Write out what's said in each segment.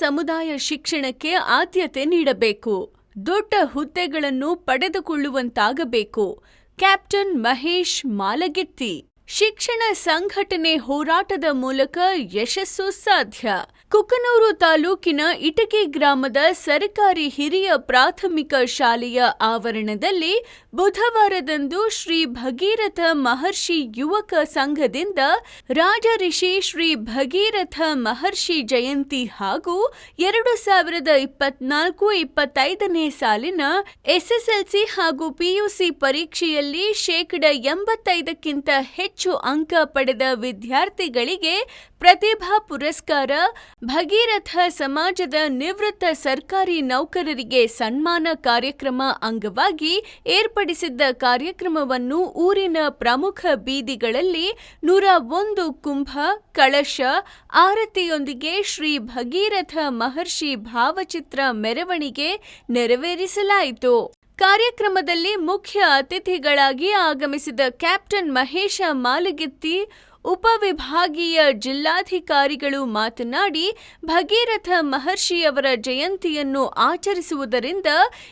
ಸಮುದಾಯ ಶಿಕ್ಷಣಕ್ಕೆ ಆದ್ಯತೆ ನೀಡಬೇಕು. ದೊಡ್ಡ ಹುದ್ದೆಗಳನ್ನು ಪಡೆದುಕೊಳ್ಳುವಂತಾಗಬೇಕು. ಕ್ಯಾಪ್ಟನ್ ಮಹೇಶ್ ಮಾಲಗಿತ್ತಿ ಶಿಕ್ಷಣ ಸಂಘಟನೆ ಹೋರಾಟದ ಮೂಲಕ ಯಶಸ್ಸು ಸಾಧ್ಯ. ಕುಕನೂರು ತಾಲೂಕಿನ ಇಟಕಿ ಗ್ರಾಮದ ಸರ್ಕಾರಿ ಹಿರಿಯ ಪ್ರಾಥಮಿಕ ಶಾಲೆಯ ಆವರಣದಲ್ಲಿ ಬುಧವಾರದಂದು ಶ್ರೀ ಭಗೀರಥ ಮಹರ್ಷಿ ಯುವಕ ಸಂಘದಿಂದ ರಾಜಋಷಿ ಶ್ರೀ ಭಗೀರಥ ಮಹರ್ಷಿ ಜಯಂತಿ ಹಾಗೂ ಎರಡು ಸಾವಿರದ ಇಪ್ಪತ್ನಾಲ್ಕು ಇಪ್ಪತ್ತೈದನೇ ಸಾಲಿನ ಎಸ್ಎಸ್ಎಲ್ಸಿ ಹಾಗೂ ಪಿಯುಸಿ ಪರೀಕ್ಷೆಯಲ್ಲಿ ಶೇಕಡ ಎಂಬತ್ತೈದಕ್ಕಿಂತ ಹೆಚ್ಚು ಅಂಕ ಪಡೆದ ವಿದ್ಯಾರ್ಥಿಗಳಿಗೆ ಪ್ರತಿಭಾ ಪುರಸ್ಕಾರ ಭಗೀರಥ ಸಮಾಜದ ನಿವೃತ್ತ ಸರ್ಕಾರಿ ನೌಕರರಿಗೆ ಸನ್ಮಾನ ಕಾರ್ಯಕ್ರಮ ಅಂಗವಾಗಿ ಏರ್ಪಡಿಸಿದ್ದ ಕಾರ್ಯಕ್ರಮವನ್ನು ಊರಿನ ಪ್ರಮುಖ ಬೀದಿಗಳಲ್ಲಿ ನೂರ ಒಂದು ಕುಂಭ, ಕಳಶ, ಆರತಿಯೊಂದಿಗೆ ಶ್ರೀ ಭಗೀರಥ ಮಹರ್ಷಿ ಭಾವಚಿತ್ರ ಮೆರವಣಿಗೆ ನೆರವೇರಿಸಲಾಯಿತು. ಕಾರ್ಯಕ್ರಮದಲ್ಲಿ ಮುಖ್ಯ ಅತಿಥಿಗಳಾಗಿ ಆಗಮಿಸಿದ ಕ್ಯಾಪ್ಟನ್ ಮಹೇಶ ಮಾಲಗಿತ್ತಿ ಉಪವಿಭಾಗೀಯ ಜಿಲ್ಲಾಧಿಕಾರಿಗಳು ಮಾತನಾಡಿ, ಭಗೀರಥ ಮಹರ್ಷಿಯವರ ಜಯಂತಿಯನ್ನು ಆಚರಿಸುವುದರಿಂದ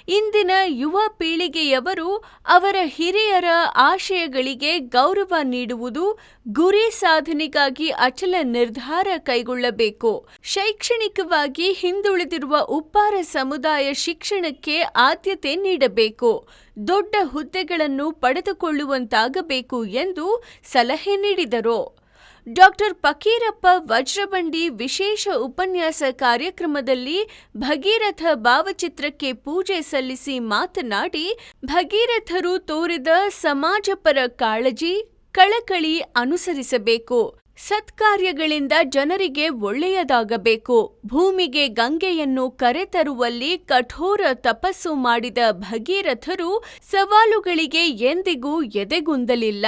ಇಂದಿನ ಯುವ ಪೀಳಿಗೆಯವರು ಅವರ ಹಿರಿಯರ ಆಶಯಗಳಿಗೆ ಗೌರವ ನೀಡುವುದು, ಗುರಿ ಸಾಧನೆಗಾಗಿ ಅಚಲ ನಿರ್ಧಾರ ಕೈಗೊಳ್ಳಬೇಕು. ಶೈಕ್ಷಣಿಕವಾಗಿ ಹಿಂದುಳಿದಿರುವ ಉಪ್ಪಾರ ಸಮುದಾಯ ಶಿಕ್ಷಣಕ್ಕೆ ಆದ್ಯತೆ ನೀಡಬೇಕು. ದೊಡ್ಡ ಹುದ್ದೆಗಳನ್ನು ಪಡೆದುಕೊಳ್ಳುವಂತಾಗಬೇಕು ಎಂದು ಸಲಹೆ ನೀಡಿದರು. ಡಾಕ್ಟರ್ ಫಕೀರಪ್ಪ ವಜ್ರಬಂಡಿ ವಿಶೇಷ ಉಪನ್ಯಾಸ ಕಾರ್ಯಕ್ರಮದಲ್ಲಿ ಭಗೀರಥ ಭಾವಚಿತ್ರಕ್ಕೆ ಪೂಜೆ ಸಲ್ಲಿಸಿ ಮಾತನಾಡಿ, ಭಗೀರಥರು ತೋರಿದ ಸಮಾಜಪರ ಕಾಳಜಿ ಕಳಕಳಿ ಅನುಸರಿಸಬೇಕು. ಸತ್ಕಾರ್ಯಗಳಿಂದ ಜನರಿಗೆ ಒಳ್ಳೆಯದಾಗಬೇಕು. ಭೂಮಿಗೆ ಗಂಗೆಯನ್ನು ಕರೆತರುವಲ್ಲಿ ಕಠೋರ ತಪಸ್ಸು ಮಾಡಿದ ಭಗೀರಥರು ಸವಾಲುಗಳಿಗೆ ಎಂದಿಗೂ ಎದೆಗುಂದಲಿಲ್ಲ.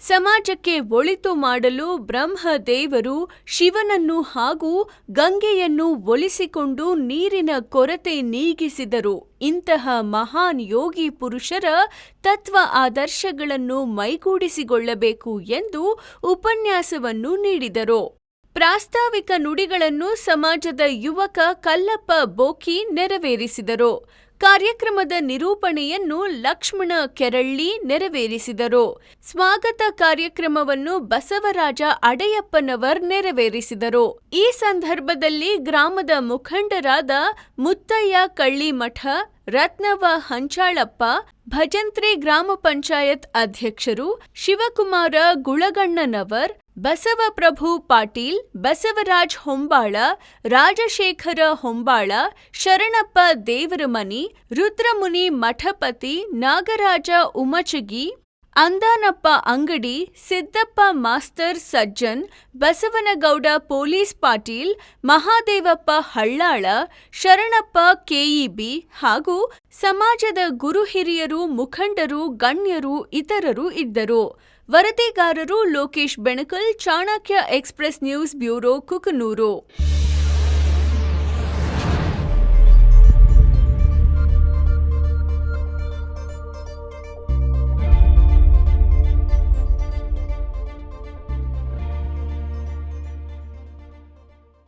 ಸಮಾಜಕ್ಕೆ ಒಳಿತು ಮಾಡಲು ಬ್ರಹ್ಮದೇವರು ಶಿವನನ್ನು ಹಾಗೂ ಗಂಗೆಯನ್ನು ಒಲಿಸಿಕೊಂಡು ನೀರಿನ ಕೊರತೆ ನೀಗಿಸಿದರು. ಇಂತಹ ಮಹಾನ್ ಯೋಗಿ ಪುರುಷರ ತತ್ವ ಆದರ್ಶಗಳನ್ನು ಮೈಗೂಡಿಸಿಕೊಳ್ಳಬೇಕು ಎಂದು ಉಪನ್ಯಾಸವನ್ನು ನೀಡಿದರು. ಪ್ರಾಸ್ತಾವಿಕ ನುಡಿಗಳನ್ನು ಸಮಾಜದ ಯುವಕ ಕಲ್ಲಪ್ಪ ಬೋಕಿ ನೆರವೇರಿಸಿದರು. ಕಾರ್ಯಕ್ರಮದ ನಿರೂಪಣೆಯನ್ನು ಲಕ್ಷ್ಮಣ ಕೆರಳ್ಳಿ ನೆರವೇರಿಸಿದರು. ಸ್ವಾಗತ ಕಾರ್ಯಕ್ರಮವನ್ನು ಬಸವರಾಜ ಅಡೆಯಪ್ಪನವರ್ ನೆರವೇರಿಸಿದರು. ಈ ಸಂದರ್ಭದಲ್ಲಿ ಗ್ರಾಮದ ಮುಖಂಡರಾದ ಮುತ್ತಯ್ಯ ಕಳ್ಳಿಮಠ, ರತ್ನವ ಹಂಚಾಳಪ್ಪ, ಭಜಂತ್ರಿ ಗ್ರಾಮ ಪಂಚಾಯತ್ ಅಧ್ಯಕ್ಷರು, Shivakumara ಗುಳಗಣ್ಣನವರ್ Basavaprabhu Patil Basavaraj Hombale Rajashekhara Hombale Sharanappa Devaramani Rudramuni Mathapati Nagaraja ಉಮಚಗಿ Andanappa Angadi Siddappa master Sajjan, Basavanagouda police Patil, Mahadevappa Hallal, Sharanappa K E B ಹಾಗೂ ಸಮಾಜದ ಗುರು ಹಿರಿಯರು, ಮುಖಂಡರು, ಗಣ್ಯರು ಇತರರು ಇದ್ದರು. ವರದಿಗಾರರು Lokesh Benakal, Chanakya Express News Bureau Kukanur.